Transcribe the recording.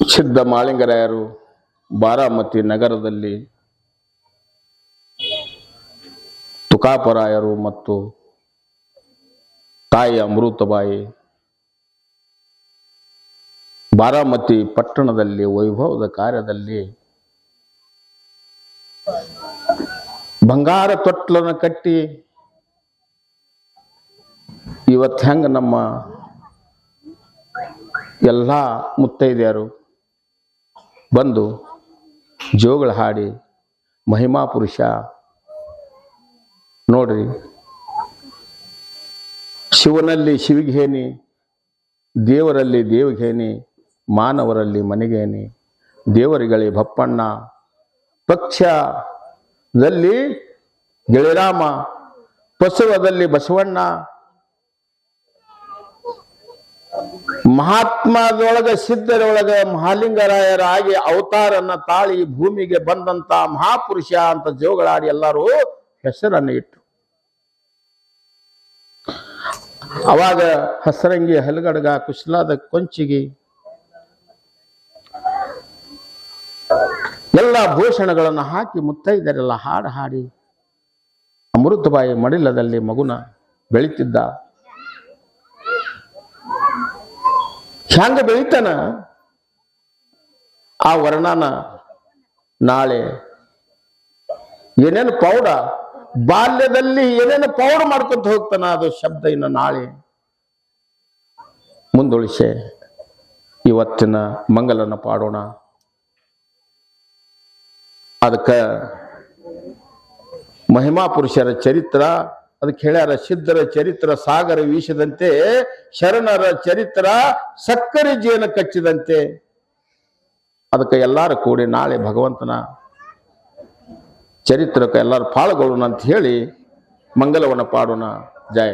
ಸಿದ್ಧ ಮಾಳಿಂಗರಾಯರು ಬಾರಾಮತಿ ನಗರದಲ್ಲಿ ತುಕಾಪರಾಯರು ಮತ್ತು ತಾಯಿ ಅಮೃತಬಾಯಿ ಬಾರಾಮತಿ ಪಟ್ಟಣದಲ್ಲಿ ವೈಭವದ ಕಾರ್ಯದಲ್ಲಿ ಬಂಗಾರ ತೊಟ್ಲನ್ನು ಕಟ್ಟಿ ಇವತ್ತು ಹೆಂಗೆ ನಮ್ಮ ಎಲ್ಲ ಮುತ್ತೈದೆಯರು ಬಂದು ಜೋಗಳ ಹಾಡಿ, ಮಹಿಮಾ ಪುರುಷ, ನೋಡ್ರಿ. ಶಿವನಲ್ಲಿ ಶಿವಿಗೇನಿ, ದೇವರಲ್ಲಿ ದೇವಿಗೇನಿ, ಮಾನವರಲ್ಲಿ ಮನೆಗೇನಿ, ದೇವರಿಗಳಿ ಬಪ್ಪಣ್ಣ ಪಕ್ಷದಲ್ಲಿ ಗೆಳೆರಾಮ ಬಸವದಲ್ಲಿ ಬಸವಣ್ಣ ಮಹಾತ್ಮದೊಳಗ, ಸಿದ್ಧರೊಳಗ ಮಹಾಲಿಂಗರಾಯರಾಗಿ ಅವತಾರನ್ನ ತಾಳಿ ಭೂಮಿಗೆ ಬಂದಂತ ಮಹಾಪುರುಷ ಅಂತ ಜೋಗಳಾಡಿ ಎಲ್ಲರೂ ಹೆಸರನ್ನು ಇಟ್ಟರು ಅವಾಗ ಹಸರಂಗಿ, ಹಲಗಡಗ, ಕುಶಲಾದ ಕೊಂಚಿಗೆ, ಎಲ್ಲ ಭೂಷಣಗಳನ್ನು ಹಾಕಿ ಮುತ್ತೈದರೆಲ್ಲ ಹಾಡು ಹಾಡಿ, ಅಮೃತಬಾಯಿ ಮಡಿಲದಲ್ಲಿ ಮಗುನ ಬೆಳಿತಿದ್ದ. ಹೆಂಗ ಬೆಳಿತಾನ? ಆ ವರ್ಣನ ನಾಳೆ ಏನೇನು ಪೌಡ? ಬಾಲ್ಯದಲ್ಲಿ ಏನೇನು ಪೌಡ ಮಾಡ್ಕೊಂತ ಹೋಗ್ತಾನ? ಅದು ಶಬ್ದ ಇನ್ನು ನಾಳೆ. ಮುಂದುಳಿಸೆ ಇವತ್ತಿನ ಮಂಗಲನ ಪಾಡೋಣ. ಅದಕ್ಕೆ ಮಹಿಮಾ ಪುರುಷರ ಚರಿತ್ರ ಅದಕ್ಕೆ ಹೇಳ್ಯಾರ, ಸಿದ್ಧರ ಚರಿತ್ರ ಸಾಗರ ವೀಸಿದಂತೆ ಶರಣರ ಚರಿತ್ರ ಸಕ್ಕರೆ ಜೇನ ಕಚ್ಚಿದಂತೆ. ಅದಕ್ಕೆ ಎಲ್ಲರೂ ಕೂಡಿ ನಾಳೆ ಭಗವಂತನ ಚರಿತ್ರಕ್ಕೆ ಎಲ್ಲರೂ ಪಾಲ್ಗೊಳ್ಳೋಣ ಅಂತ ಹೇಳಿ ಮಂಗಲವನ್ನು ಪಾಡೋಣ. ಜಯ